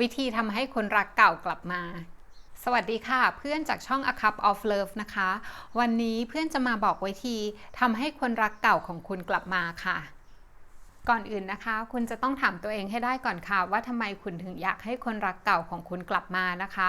วิธีทำให้คนรักเก่ากลับมา สวัสดีค่ะ เพื่อนจากช่อง A Cup of Love นะคะ วันนี้เพื่อนจะมาบอกวิธีทำให้คนรักเก่าของคุณกลับมาค่ะ ก่อนอื่นนะคะ คุณจะต้องถามตัวเองให้ได้ก่อนค่ะ ว่าทำไมคุณถึงอยากให้คนรักเก่าของคุณกลับมานะคะ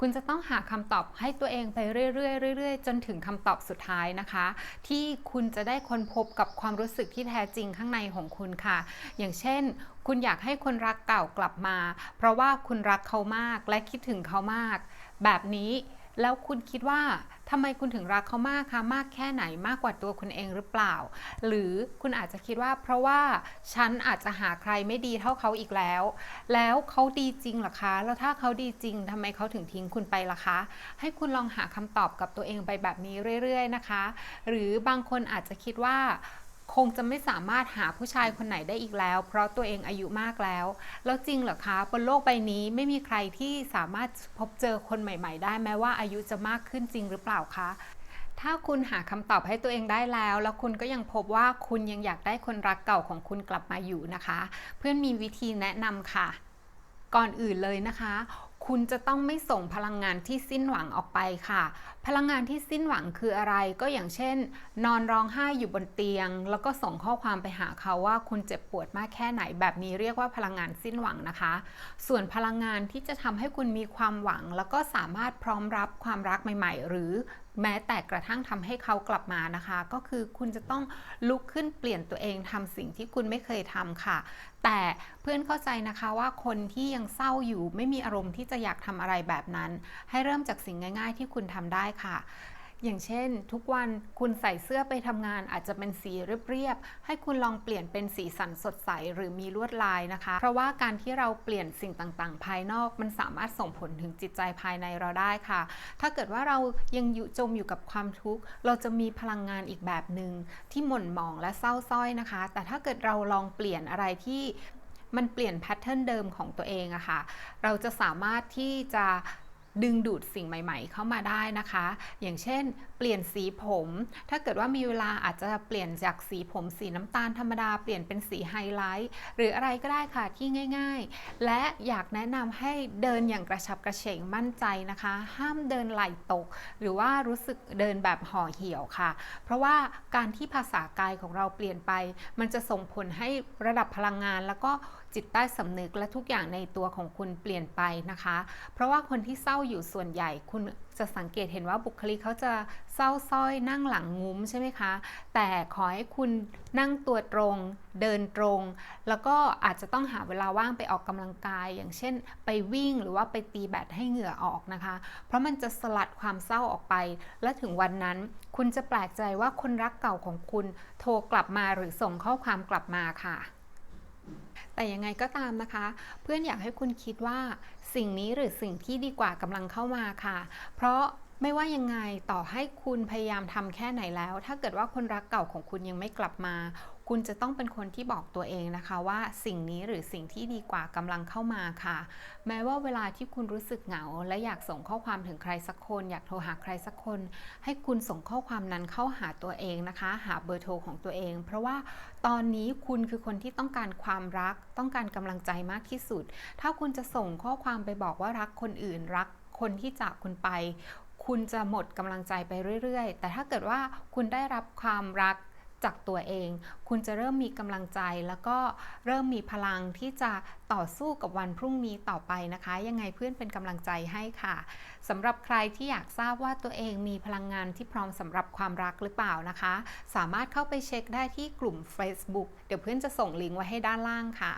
คุณจะต้องหาคำตอบให้ตัวเองไปเรื่อยๆเรื่อยๆ จนถึงคำตอบสุดท้ายนะคะ ที่คุณจะได้ค้นพบกับความรู้สึกที่แท้จริงข้างในของคุณค่ะ อย่างเช่น คุณอยากให้คนรักเก่ากลับมา เพราะว่าคุณรักเขามากและคิดถึงเขามาก แบบนี้ แล้วคุณคิดว่าทำไมคุณถึงรักเขามากคะมากแค่ไหนมากกว่าตัวคุณเองหรือเปล่า หรือคุณอาจจะคิดว่า เพราะว่าฉันอาจจะหาใครไม่ดีเท่าเขาอีกแล้ว แล้วเขาดีจริงหรอคะ แล้วถ้าเขาดีจริงทำไมเขาถึงทิ้งคุณไปล่ะคะ ให้คุณลองหาคำตอบกับตัวเองไปแบบนี้เรื่อย ๆ นะคะ หรือบางคนอาจจะคิดว่า คงจะไม่สามารถหาผู้ชายคนไหนได้อีกแล้ว เพราะตัวเองอายุมากแล้ว แล้วจริงเหรอคะ บนโลกใบนี้ไม่มีใครที่สามารถพบเจอคนใหม่ ๆ ได้แม้ว่าอายุจะมากขึ้นจริงหรือเปล่าคะ ถ้าคุณหาคำตอบให้ตัวเองได้แล้ว แล้วคุณก็ยังพบว่าคุณยังอยากได้คนรักเก่าของคุณกลับมาอยู่นะคะ เพื่อนมีวิธีแนะนำค่ะ ก่อนอื่นเลยนะคะ คุณจะต้องไม่ส่งพลังงานที่สิ้นหวังออกไปค่ะ พลังงานที่สิ้นหวังคืออะไร ก็อย่างเช่น นอนร้องไห้อยู่บนเตียง แล้วก็ส่งข้อความไปหาเขาว่าคุณเจ็บปวดมากแค่ไหน แบบนี้เรียกว่าพลังงานสิ้นหวังนะคะ ส่วนพลังงานที่จะทำให้คุณมีความหวัง แล้วก็สามารถพร้อมรับความรักใหม่ ๆ หรือ แม้แต่กระทั่งทำให้เขากลับมานะคะ ก็คือคุณจะต้องลุกขึ้นเปลี่ยนตัวเองทำสิ่งที่คุณไม่เคยทำค่ะ แต่เพื่อนเข้าใจนะคะว่าคนที่ยังเศร้าอยู่ไม่มีอารมณ์ที่จะอยากทำอะไรแบบนั้น ให้เริ่มจากสิ่งง่าย ๆ ที่คุณทำได้ค่ะ อย่างเช่น ทุกวันคุณใส่เสื้อไปทำงานอาจจะเป็นสีเรียบๆให้คุณลองเปลี่ยนเป็นสีสันสดใสหรือมีลวดลายนะคะ เพราะว่าการที่เราเปลี่ยนสิ่งต่างๆ ภายนอก มันสามารถส่งผลถึงจิตใจภายในเราได้ค่ะ ถ้าเกิดว่าเรายังอยู่จมอยู่กับความทุกข์ เราจะมีพลังงานอีกแบบหนึ่งที่หม่นหมองและเศร้าส้อยนะคะ แต่ถ้าเกิดเราลองเปลี่ยนอะไรที่มันเปลี่ยนแพทเทิร์นเดิมของตัวเองอะค่ะ เราจะสามารถที่จะ ดึงดูดสิ่งใหม่ ๆ เข้ามาได้นะคะ อย่างเช่น เปลี่ยนสีผม ถ้าเกิดว่ามีเวลาอาจจะเปลี่ยนจากสีผมสีน้ำตาลธรรมดาเปลี่ยนเป็นสีไฮไลท์หรืออะไรก็ได้ค่ะที่ง่าย ๆ และอยากแนะนำให้เดินอย่างกระชับกระเฉงมั่นใจนะคะ ห้ามเดินไหลตก หรือว่ารู้สึกเดินแบบห่อเหี่ยวค่ะ เพราะว่าการที่ภาษากายของเราเปลี่ยนไป มันจะส่งผลให้ระดับพลังงาน แล้วก็จิตใต้สำนึกและทุกอย่างในตัวของคุณเปลี่ยนไปนะคะ เพราะว่าคนที่เศร้าอยู่ส่วนใหญ่คุณ จะสังเกตเห็นว่าบุคลิกเขาจะเศร้าส้อยนั่งหลังงุ้มใช่ไหมคะ แต่ขอให้คุณนั่งตัวตรงเดินตรง แล้วก็อาจจะต้องหาเวลาว่างไปออกกำลังกาย อย่างเช่น ไปวิ่งหรือว่าไปตีแบดให้เหงื่อออกนะคะ เพราะมันจะสลัดความเศร้าออกไป และถึงวันนั้น คุณจะแปลกใจว่าคนรักเก่าของคุณโทรกลับมาหรือส่งข้อความกลับมาค่ะ แต่ยังไงก็ตามนะคะ เพื่อนอยากให้คุณคิดว่าสิ่งนี้หรือสิ่งที่ดีกว่ากำลังเข้ามาค่ะ เพราะไม่ว่ายังไงต่อให้คุณพยายามทำแค่ไหนแล้ว ถ้าเกิดว่าคนรักเก่าของคุณยังไม่กลับมา คุณจะต้องเป็นคนที่บอกตัวเองนะคะว่าสิ่งนี้หรือสิ่งที่ดีกว่ากำลังเข้ามาค่ะ แม้ว่าเวลาที่คุณรู้สึกเหงา และอยากส่งข้อความถึงใครสักคน อยากโทรหาใครสักคน ให้คุณส่งข้อความนั้นเข้าหาตัวเองนะคะ หาเบอร์โทรของตัวเอง เพราะว่าตอนนี้คุณคือคนที่ต้องการความรัก ต้องการกำลังใจมากที่สุด ถ้าคุณจะส่งข้อความไปบอกว่ารักคนอื่นรักคนที่จากคุณไป คุณจะหมดกำลังใจไปเรื่อย ๆ แต่ถ้าเกิดว่าคุณได้รับความรัก จากตัวเอง คุณจะเริ่มมีกำลังใจ แล้วก็เริ่มมีพลังที่จะต่อสู้กับวันพรุ่งนี้ต่อไปนะคะ ยังไงเพื่อนเป็นกำลังใจให้ค่ะสำหรับใครที่อยากทราบว่าตัวเองมีพลังงานที่พร้อมสำหรับความรักหรือเปล่านะคะ สามารถเข้าไปเช็คได้ที่กลุ่ม Facebook เดี๋ยวเพื่อนจะส่งลิงก์ไว้ให้ด้านล่างค่ะ